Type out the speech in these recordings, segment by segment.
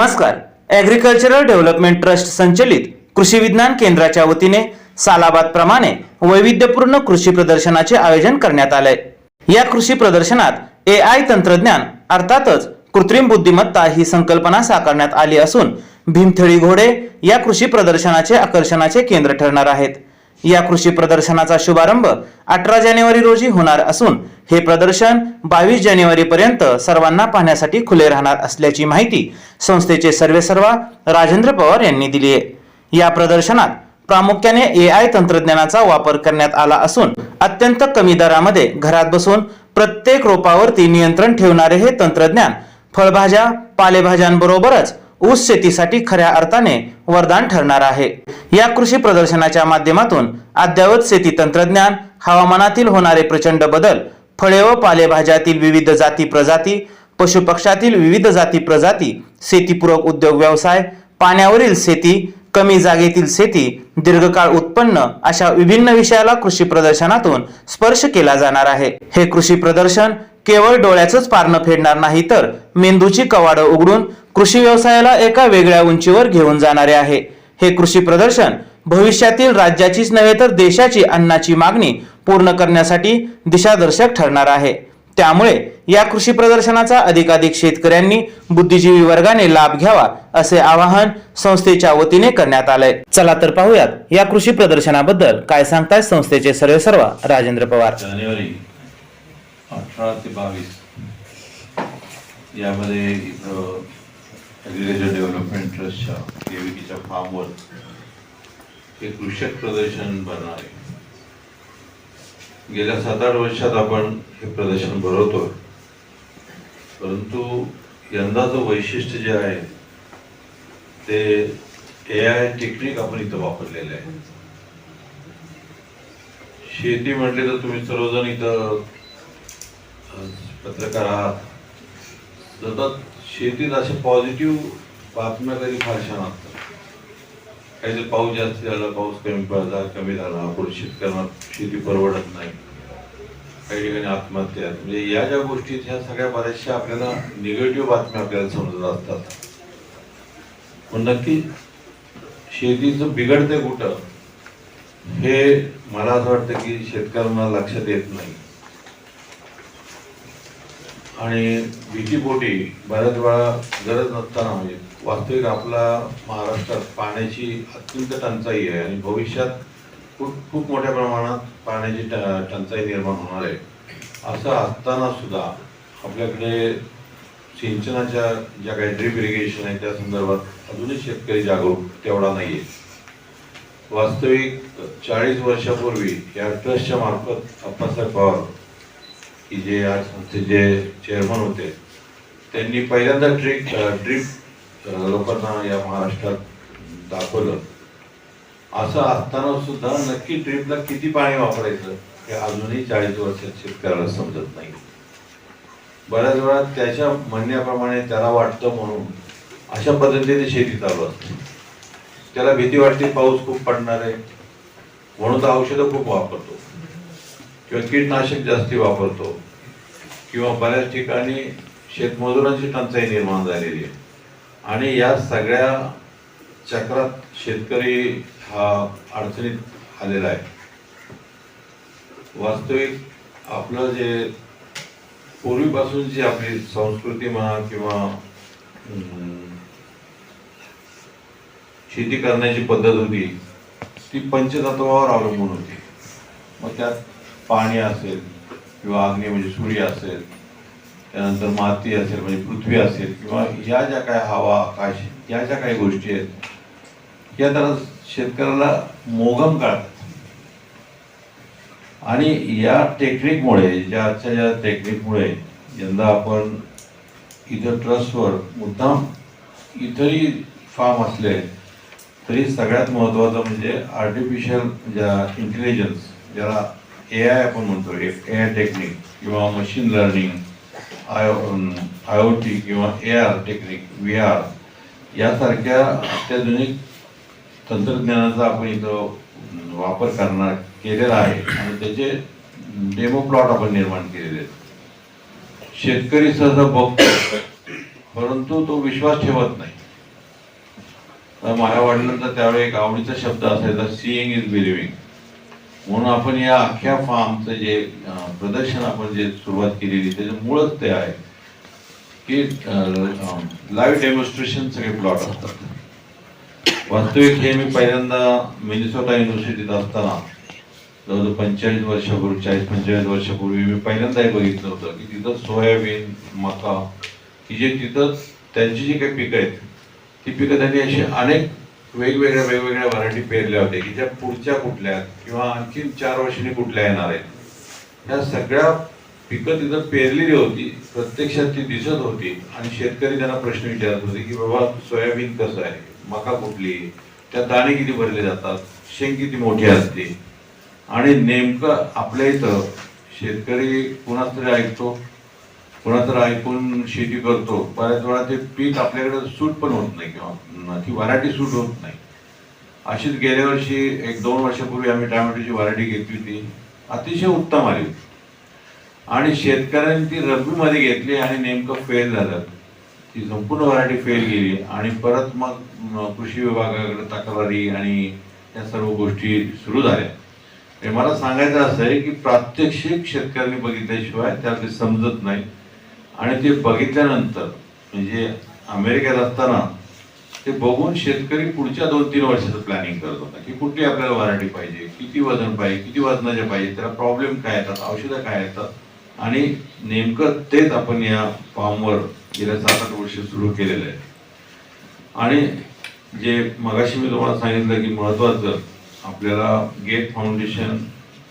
नमस्कार. Agricultural development trust संचलित कृषी विज्ञान केंद्राच्या वतीने सालाबाद प्रमाणे वैविध्यपूर्ण कृषी प्रदर्शनाचे आयोजन करण्यात आले या कृषी प्रदर्शनात ए आय तंत्रज्ञान अर्थातच कृत्रिम बुद्धिमत्ता ही संकल्पना साकारण्यात आली असून भीमथळी घोडे या कृषी प्रदर्शनाचे आकर्षणाचे केंद्र ठरणार आहेत. या कृषी प्रदर्शनाचा शुभारंभ अठरा जानेवारी रोजी होणार असून हे प्रदर्शन बावीस जानेवारी पर्यंत सर्वांना पाहण्यासाठी खुले राहणार असल्याची माहिती संस्थेचे सर्वेसर्वा राजेंद्र पवार यांनी दिली आहे. या प्रदर्शनात प्रामुख्याने ए आय तंत्रज्ञानाचा वापर करण्यात आला असून अत्यंत कमी दरामध्ये घरात बसून प्रत्येक रोपावरती नियंत्रण ठेवणारे हे तंत्रज्ञान फळभाज्या पालेभाज्यांबरोबरच ऊस शेतीसाठी खऱ्या अर्थाने वरदान ठरणार आहे. या कृषी प्रदर्शनाच्या माध्यमातून अद्ययावत शेती तंत्रज्ञान हवामानातील होणारे प्रचंड बदल फळे व पालेभाज्यातील विविध जाती प्रजाती पशुपक्षातील विविध जाती प्रजाती शेतीपूरक उद्योग व्यवसाय पाण्यावरील शेती कमी जागेतील शेती दीर्घकाळ उत्पन्न अशा विभिन्न विषयाला कृषी प्रदर्शनातून स्पर्श केला जाणार आहे. हे कृषी प्रदर्शन केवळ डोळ्याचंच पारणं फेडणार नाही तर मेंदूची कवाडं उघडून कृषी व्यवसायाला एका वेगळ्या उंचीवर घेऊन जाणारे आहे. हे कृषी प्रदर्शन भविष्यातील राज्याचीच नव्हे तर देशाची अन्नाची मागणी पूर्ण करण्यासाठी दिशादर्शक ठरणार आहे. त्यामुळे या कृषी प्रदर्शनाचा अधिकाधिक शेतकऱ्यांनी बुद्धिजीवी वर्गाने लाभ घ्यावा असे आवाहन संस्थेच्या वतीने करण्यात आलंय. चला तर पाहूयात या कृषी प्रदर्शनाबद्दल काय सांगताय संस्थेचे सर्वेसर्वा राजेंद्र पवार. जानेवारी अठरा ते बावीस यामध्ये ॲग्रिकल्चर डेव्हलपमेंट ट्रस्टच्या केव्हीटीच्या फार्मवर हे कृषक प्रदर्शन भरणार आहे गेल्या सात आठ वर्षात आपण हे प्रदर्शन भरवतो परंतु यंदाचं वैशिष्ट्य जे आहे ते ए आय टेक्निक आपण इथं वापरलेलं आहे. शेती म्हटली तर तुम्ही सर्वजण इथं पत्रकार आहात. जातात शेतीत असे पॉझिटिव्ह बातम्या तरी फारशा नसतात. काहीतरी पाऊस जास्त झाला पाऊस कमी पडला कमी झाला पुढे शेतकऱ्यांना शेती परवडत नाही. काही ठिकाणी आत्महत्या म्हणजे या ज्या गोष्टी ह्या सगळ्या बऱ्याचशा आपल्याला निगेटिव्ह बातम्या आपल्याला समजत असतात. पण नक्की शेतीचं बिघडते कुठं हे मला असं वाटतं की शेतकऱ्यांना लक्षात येत नाही. आणि भीतीपोटी बऱ्याच वेळा गरज नसताना म्हणजे वास्तविक आपला महाराष्ट्रात पाण्याची अत्यंत टंचाई आहे आणि भविष्यात खूप खूप मोठ्या प्रमाणात पाण्याची ट- टंचाई निर्माण होणार आहे. असं असताना सुद्धा आपल्याकडे सिंचनाच्या ज्या काही ड्रीप इरिगेशन आहे त्या संदर्भात अजूनही शेतकरी जागरूक तेवढा नाही आहे वास्तविक चाळीस वर्षापूर्वी या ट्रस्टच्या मार्फत अप्पासाहेब पवार की जे या जे चेअरमन होते त्यांनी पहिल्यांदा ट्रिप ट्रिप लोकांना या महाराष्ट्रात दाखवलं. असं असताना सुद्धा नक्की ट्रिपला किती पाणी वापरायचं हे अजूनही चाळीस वर्षात शेतकऱ्याला समजत नाही. बऱ्याच वेळा त्याच्या म्हणण्याप्रमाणे त्याला वाटतं म्हणून अशा पद्धतीने शेती चालू असते. त्याला भीती वाटते पाऊस खूप पडणार आहे म्हणून तर औषधं खूप वापरतो. किंवा कीटनाशक जास्ती वापरतो. किंवा बऱ्याच ठिकाणी शेतमजुरांची टंचाई निर्माण झालेली आहे. आणि या सगळ्या चक्रात शेतकरी हा अडचणीत आलेला आहे. वास्तविक आपलं जे पूर्वीपासून जी आपली संस्कृती म्हणा किंवा शेती करण्याची पद्धत होती ती पंचतत्वावर अवलंबून होती. मग त्यात पाणी असेल किंवा अग्नी म्हणजे सूर्य असेल त्यानंतर माती असेल म्हणजे पृथ्वी असेल किंवा या ज्या काय हवा आकाश या ज्या काही गोष्टी आहेत या त्याला शेतकऱ्याला मोगम काढतात. आणि या टेक्निकमुळे ज्या आजच्या ज्या टेक्निकमुळे यंदा आपण इथं ट्रस्टवर मुद्दाम इतरही फार्म असले तरी सगळ्यात महत्त्वाचं म्हणजे आर्टिफिशियल ज्या इंटेलिजन्स ज्याला ए आय आपण म्हणतो ए आय टेक्निक किंवा machine learning I I O T किंवा A R technique V R यासारख्या अत्याधुनिक तंत्रज्ञानाचा आपण इथं वापर करणार केलेला आहे. आणि त्याचे डेमो प्लॉट आपण निर्माण केलेले आहेत. शेतकरी सहसा बघतो परंतु तो विश्वास ठेवत नाही. तर माझ्या वडिलांचा त्यावेळी एक आवडीचा शब्द असायचा सीईंग इज बिलिव्हिंग म्हणून आपण या अख्ख्या फार्मचं जे प्रदर्शन आपण जे सुरुवात केलेली त्याचं मूळच ते आहे की लाईव्ह डेमॉन्स्ट्रेशन सगळे प्लॉट असतात. वास्तविक हे मी पहिल्यांदा मिनिसोटा युनिव्हर्सिटीत असताना जवळजवळ पंचेचाळीस वर्षापूर्वी चाळीस पंचेचाळीस वर्षापूर्वी मी पहिल्यांदा हे बघितलं होतं की तिथं सोयाबीन मका ही जे तिथं त्यांची जी काही पिकं आहेत ती पिकं त्यांनी अशी अनेक वेगवेगळ्या वेगवेगळ्या व्हरायटी पेरल्या होत्या. की त्या पुढच्या कुठल्या? किंवा आणखीन चार वर्षांनी कुठल्या येणार आहेत? ह्या सगळ्या पिकं तिथं पेरलेली होती. प्रत्यक्षात ती दिसत होती. आणि शेतकरी त्यांना प्रश्न विचारत होते की बाबा सोयाबीन कसं आहे? मका कुठली? त्या दाणे किती भरले जातात? शेंग किती मोठी असते? आणि नेमकं आपल्या इथं शेतकरी कुणाच तरी ऐकतो कोणा तर ऐकून शेती करतो बऱ्याच वेळा ते पीक आपल्याकडे सूट पण होत नाही किंवा ती व्हरायटी सूट होत नाही. अशीच गेल्या वर्षी एक दोन वर्षापूर्वी आम्ही टॅमॅटोची व्हरायटी घेतली होती. अतिशय उत्तम आली होती. आणि शेतकऱ्यांनी ती रब्बीमध्ये घेतली आणि नेमकं फेल झालं. ती संपूर्ण व्हरायटी फेल गेली आणि परत मग कृषी विभागाकडे तक्रारी आणि या सर्व गोष्टी सुरू झाल्या. मला सांगायचं असं आहे की प्रात्यक्षिक शेतकऱ्यांनी बघितल्याशिवाय त्याला ते समजत नाही. आणि ते बघितल्यानंतर म्हणजे अमेरिकेत असताना ते बघून शेतकरी पुढच्या दोन तीन वर्षाचं प्लॅनिंग करत होता की कुठली आपल्याला व्हरायटी पाहिजे किती वजन पाहिजे किती वजनाचे पाहिजे त्याला प्रॉब्लेम काय येतात औषधं काय येतात. आणि नेमकं तेच आपण या फॉर्मवर गेल्या सात आठ वर्ष सुरू केलेलं आहे. आणि जे मगाशी मी तुम्हाला सांगितलं की महत्त्वाचं आपल्याला गेट फाउंडेशन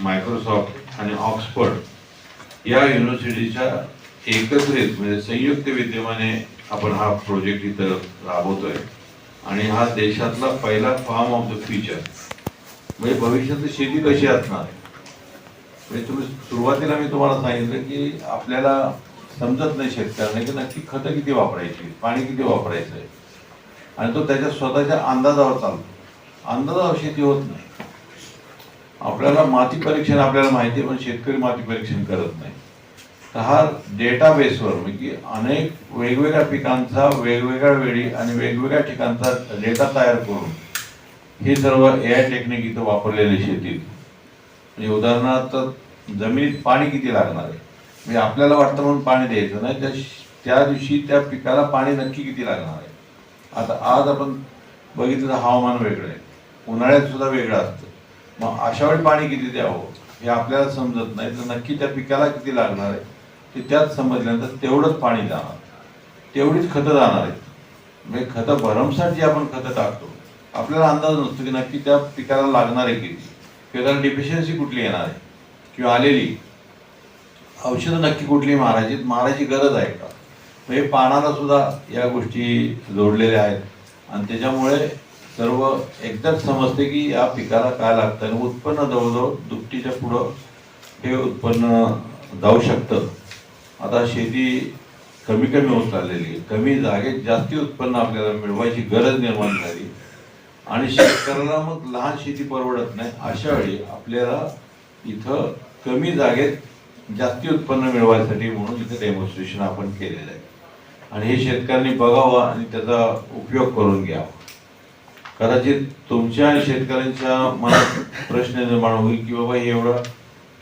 मायक्रोसॉफ्ट आणि ऑक्सफर्ड या युनिव्हर्सिटीच्या एकत्रित म्हणजे संयुक्त विद्यमाने आपण हा प्रोजेक्ट इथं राबवतोय. आणि हा देशातला पहिला फार्म ऑफ द फ्युचर म्हणजे भविष्यात शेती कशी असणार? आहे म्हणजे तुम्ही सुरुवातीला मी तुम्हाला सांगितलं की आपल्याला समजत नाही शेतकऱ्यांना की नक्की खतं किती वापरायची पाणी किती वापरायचं आहे. आणि तो त्याच्या स्वतःच्या अंदाजावर चालतो. अंदाजावर शेती होत नाही. आपल्याला माती परीक्षण आपल्याला माहिती आहे पण शेतकरी माती परीक्षण करत नाही. हा डेटाबेसवर म्हणजे अनेक वेगवेगळ्या पिकांचा वेगवेगळ्या वेळी आणि वेगवेगळ्या ठिकाणचा डेटा तयार करून हे सर्व ए आय टेक्निक इथं वापरलेले शेतीत. म्हणजे उदाहरणार्थ जमिनीत पाणी किती लागणार आहे? म्हणजे आपल्याला वाटतं म्हणून पाणी द्यायचं नाही त्या त्या दिवशी त्या पिकाला पाणी नक्की किती लागणार आहे? आता आज आपण बघितलं तर हवामान वेगळं आहे. उन्हाळ्यात सुद्धा वेगळं असतं. मग अशा वेळी पाणी किती द्यावं हे आपल्याला समजत नाही तर नक्की त्या पिकाला किती लागणार आहे? ते त्यात समजल्यानंतर तेवढंच पाणी जाणार. तेवढीच खतं जाणार आहेत. म्हणजे खतं भरमसाठ जी आपण खतं टाकतो आपल्याला अंदाज नसतो की नक्की त्या पिकाला लागणार आहे किती किंवा त्याला डिफिशियन्सी कुठली येणार आहे? किंवा आलेली औषधं नक्की कुठली मारायची मारायची गरज आहे का? म्हणजे पानाला सुद्धा या गोष्टी जोडलेल्या आहेत. आणि त्याच्यामुळे सर्व एकदाच समजते की या पिकाला काय लागतं आणि उत्पन्न जवळजवळ दुपटीच्या पुढं हे उत्पन्न जाऊ शकतं. आता शेती कमी कमी होत चाललेली आहे. कमी जागेत जास्ती उत्पन्न आपल्याला मिळवायची गरज निर्माण झाली. आणि शेतकऱ्याला मग लहान शेती परवडत नाही. अशा वेळी आपल्याला इथं कमी जागेत जास्ती उत्पन्न मिळवायसाठी म्हणून इथं डेमॉन्स्ट्रेशन आपण केलेलं आहे. आणि हे शेतकऱ्यांनी बघावं आणि त्याचा उपयोग करून घ्यावा. कदाचित तुमच्या आणि शेतकऱ्यांच्या मनात प्रश्न निर्माण होईल की बाबा हे एवढं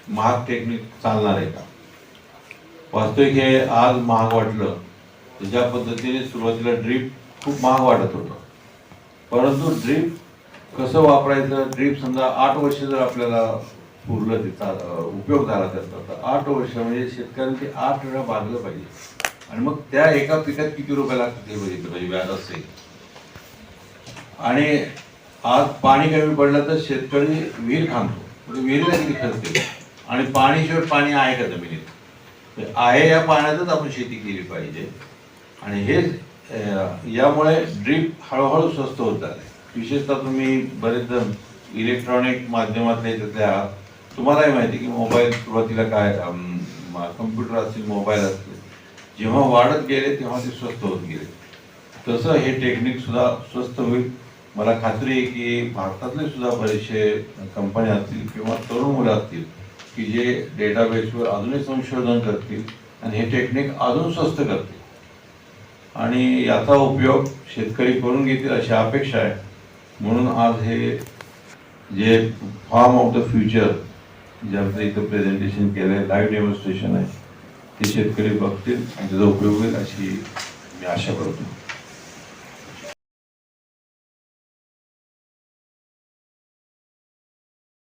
महाग टेक्निक चालणार आहे का? वास्तविक हे आज महाग वाटलं. ज्या पद्धतीने सुरुवातीला ड्रीप खूप महाग वाटत होतं. परंतु ड्रीप कसं वापरायचं? ड्रीप समजा आठ वर्ष जर आपल्याला पुरलं तिचा उपयोग झाला त्याचा तर आठ वर्ष म्हणजे शेतकऱ्यांनी ते आठ वेळा बांधलं पाहिजे. आणि मग त्या एका पिकात किती रुपये लागतात हे बघितलं पाहिजे व्याज असेल. आणि आज पाणी कमी पडलं तर शेतकरी विहीर खांदतो म्हणजे विहिरीला किती खर्च येतो आणि पाणीशिवाय पाणी आहे का जमिनीत? आहे या पाण्यातच आपण शेती केली पाहिजे. आणि हे यामुळे ड्रीप हळूहळू स्वस्त होत आहे विशेषतः तुम्ही बरेच जण इलेक्ट्रॉनिक माध्यमातले त्यातल्या आहात तुम्हालाही माहिती आहे की मोबाईल सुरुवातीला काय कम्प्युटर असतील मोबाईल असतील. जेव्हा वाढत गेले तेव्हा ते स्वस्त होत गेले. तसं हे टेक्निक सुद्धा स्वस्त होईल. मला खात्री आहे की भारतातले सुद्धा बरेचसे कंपन्या असतील किंवा तरुण मुलं असतील की जे डेटाबेसवर अजूनही संशोधन करतील आणि हे टेक्निक अजून स्वस्त करतील. आणि याचा उपयोग शेतकरी करून घेतील अशी अपेक्षा आहे. म्हणून आज हे जे फार्म ऑफ द फ्युचर जे आमचं इथं प्रेझेंटेशन केलं आहे लाईव्ह डेमॉन्स्ट्रेशन आहे ते शेतकरी बघतील आणि त्याचा उपयोग होईल अशी मी आशा करतो.